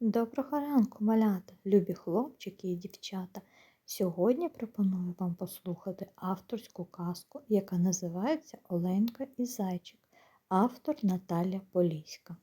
Доброго ранку, малята, любі хлопчики і дівчата. Сьогодні пропоную вам послухати авторську казку, яка називається Оленка і Зайчик, автор Наталя Поліська.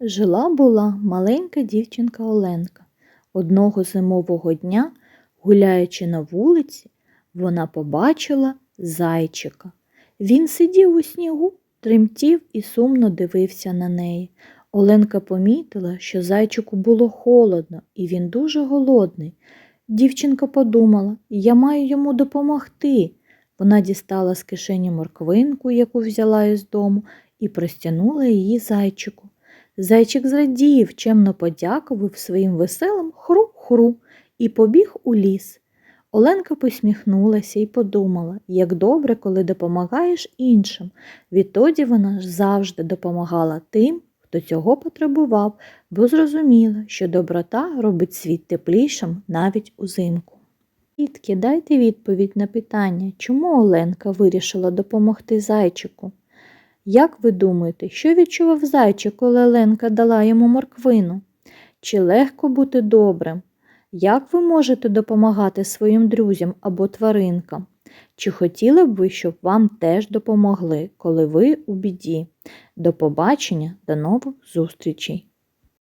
Жила була маленька дівчинка Оленка. Одного зимового дня, гуляючи на вулиці, вона побачила зайчика. Він сидів у снігу, тремтів і сумно дивився на неї. Оленка помітила, що зайчику було холодно і він дуже голодний. Дівчинка подумала, я маю йому допомогти. Вона дістала з кишені морквинку, яку взяла із дому, і простягнула її зайчику. Зайчик зрадів, чемно подякував своїм веселим хру-хру і побіг у ліс. Оленка посміхнулася і подумала, як добре, коли допомагаєш іншим. Відтоді вона ж завжди допомагала тим, хто цього потребував, бо зрозуміла, що доброта робить світ теплішим навіть узимку. Дітки, дайте відповідь на питання, чому Оленка вирішила допомогти зайчику? Як ви думаєте, що відчував зайчик, коли Оленка дала йому морквину? Чи легко бути добрим? Як ви можете допомагати своїм друзям або тваринкам? Чи хотіли б ви, щоб вам теж допомогли, коли ви у біді? До побачення, до нових зустрічей!